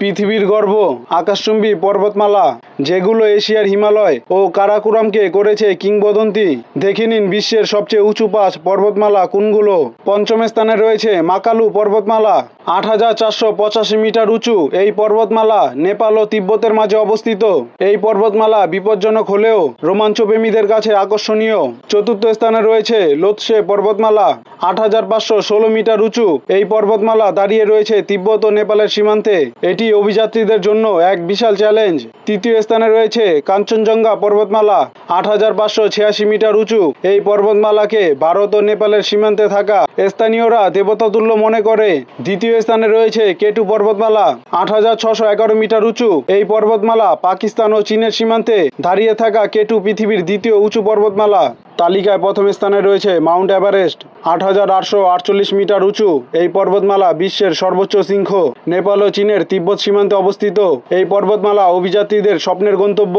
পৃথিবীর গর্ব আকাশচুম্বী পর্বতমালা। যেগুলো এশিয়ার হিমালয় ও কারাকুরামকে করেছে কিংবদন্তি। দেখে নিন বিশ্বের সবচেয়ে উঁচু পাঁচ পর্বতমালা কোনগুলো। পঞ্চম স্থানে রয়েছে মাকালু পর্বতমালা, আট হাজার চারশো পঁচাশি মিটার উঁচু। এই পর্বতমালা নেপাল ও তিব্বতের মাঝে অবস্থিত। এই পর্বতমালা বিপজ্জনক হলেও রোমাঞ্চপ্রেমীদের কাছে আকর্ষণীয়। চতুর্থ স্থানে রয়েছে লোৎসে পর্বতমালা, আট হাজার পাঁচশো ষোলো মিটার উঁচু। এই পর্বতমালা দাঁড়িয়ে রয়েছে তিব্বত ও নেপালের সীমান্তে। এটি অভিযাত্রীদের জন্য এক বিশাল চ্যালেঞ্জ। তৃতীয় স্থানে রয়েছে কাঞ্চনজঙ্ঘা পর্বতমালা, আট হাজার পাঁচশো ছিয়াশি মিটার উঁচু। এই পর্বতমালাকে ভারত ও নেপালের সীমান্তে থাকা স্থানীয়রা দেবতাতুল্য মনে করে। দ্বিতীয় স্থানে রয়েছে কেটু পর্বতমালা, আট হাজার ছশো এগারো মিটার উঁচু। এই পর্বতমালা পাকিস্তান ও চীনের সীমান্তে দাঁড়িয়ে থাকা কেটু পৃথিবীর দ্বিতীয় উঁচু পর্বতমালা। তালিকায় প্রথম স্থানে রয়েছে মাউন্ট এভারেস্ট, আট হাজার আটশো আটচল্লিশ মিটার উঁচু, এই পর্বতমালা বিশ্বের সর্বোচ্চ সিংহ। নেপাল ও চীনের তিব্বত সীমান্তে অবস্থিত, এই পর্বতমালা অভিযাত্রীদের স্বপ্নের গন্তব্য।